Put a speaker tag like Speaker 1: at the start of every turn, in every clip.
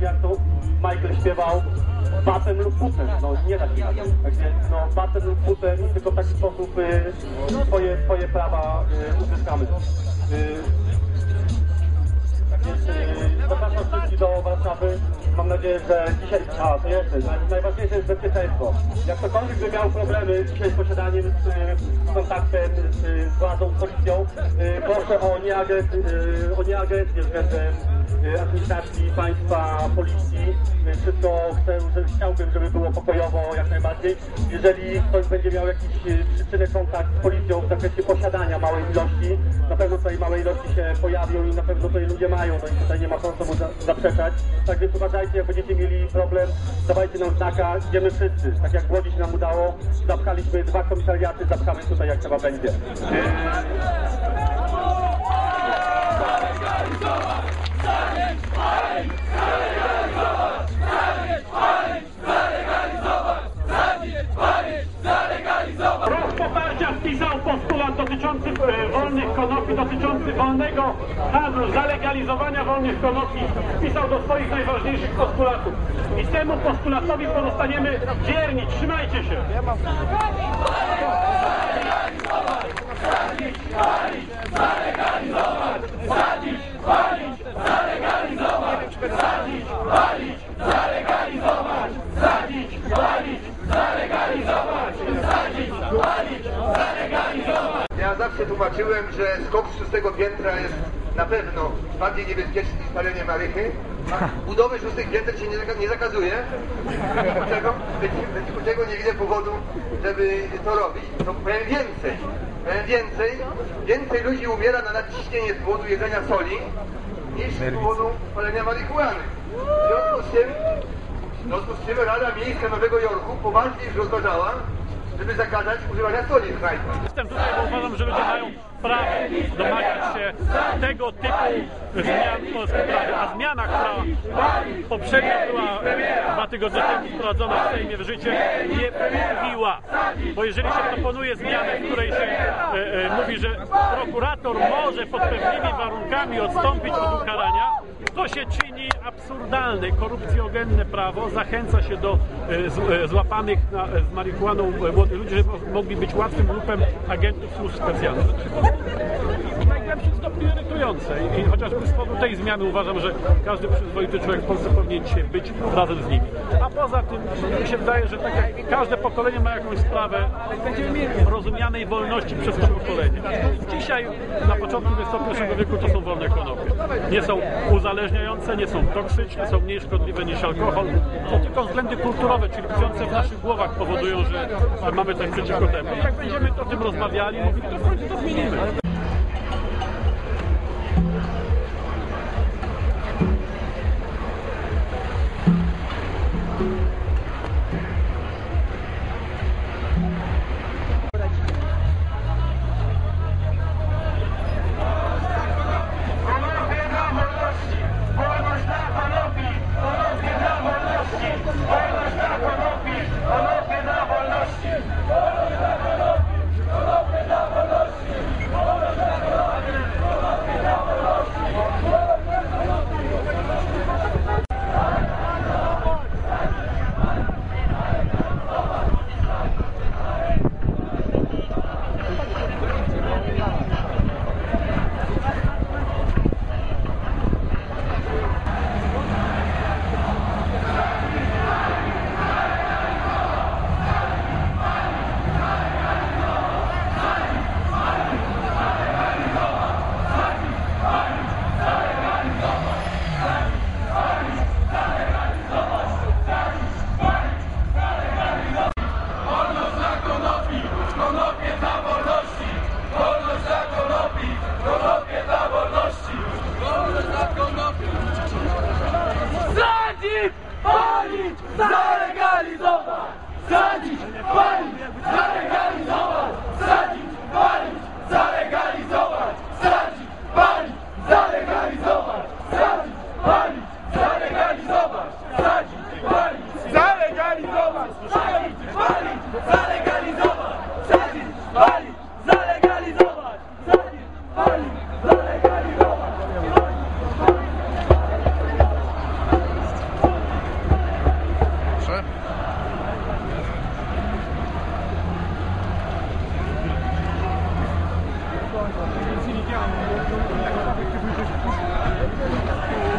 Speaker 1: jak to Michael śpiewał, batem lub butem, no nie da się. Tak więc no batem lub butem i tylko w taki sposób y, swoje, swoje prawa y, uzyskamy. Y, tak więc y, zapraszam wszystkich do Warszawy. Mam nadzieję, że dzisiaj, a to jeszcze, naj- najważniejsze jest bezpieczeństwo. Jak ktokolwiek by miał problemy dzisiaj z posiadaniem, z, z kontaktem z, z władzą, z policją, y, proszę o nieagresję, y, o nieagresję względem y, administracji państwa, policji. Wszystko chcę, że chciałbym, żeby było pokojowo jak najbardziej. Jeżeli ktoś będzie miał jakiś y, przyczyny kontakt z policją w zakresie posiadania małej ilości, na pewno tutaj małe ilości się pojawią i na pewno tutaj ludzie mają, no i tutaj nie ma co mu za- zaprzeczać. Tak więc uważajcie, jak będziecie mieli problem, dawajcie nam znaka, idziemy wszyscy. Tak jak w Łodzi się nam udało, zapchaliśmy dwa komisariaty, zapchamy tutaj jak trzeba będzie.
Speaker 2: Dotyczący e, wolnych konopi, dotyczący wolnego handlu, zalegalizowania wolnych konopi. Wpisał do swoich najważniejszych postulatów. I temu postulatowi pozostaniemy wierni. Trzymajcie się.
Speaker 3: Ja zawsze tłumaczyłem, że skok z szóstego piętra jest na pewno bardziej niebezpieczny niż palenie marychy. Budowy szóstych pięter się nie, zaka- nie zakazuje. Dlaczego? Więc czego nie widzę powodu, żeby to robić. To powiem więcej. Powiem więcej. Więcej ludzi umiera na nadciśnienie z powodu jedzenia soli niż z powodu palenia marihuany. W związku z tym, w związku z tym Rada Miejska Nowego Jorku poważnie już rozważała, żeby zakazać używania soli knajpach.
Speaker 2: Jestem tutaj, bo uważam, że ludzie mają prawo domagać się tego typu zmian w polskim prawie. A zmiana, która poprzednio była dwa tygodnie temu wprowadzona w Sejmie w życie, nie mówiła. Bo jeżeli się proponuje zmianę, w której się e, e, mówi, że prokurator może pod pewnymi warunkami odstąpić od ukarania, to się czyni absurdalne, korupcjogenne prawo, zachęca się do e, e, złapanych na, e, z marihuaną młodych ludzi, żeby mogli być łatwym lupem agentów służb specjalnych. Z powodu tej zmiany uważam, że każdy przyzwoity człowiek w Polsce powinien być razem z nimi. A poza tym mi się wydaje, że tak jak każde pokolenie ma jakąś sprawę rozumianej wolności przez to pokolenie. Dzisiaj na początku XXI wieku to są wolne konopie. Nie są uzależniające, nie są toksyczne, są mniej szkodliwe niż alkohol. To tylko względy kulturowe, czyli tkwiące w naszych głowach powodują, że mamy coś przeciwko temu. I jak będziemy o tym rozmawiali, to w końcu to zmienimy.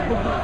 Speaker 4: Thank you.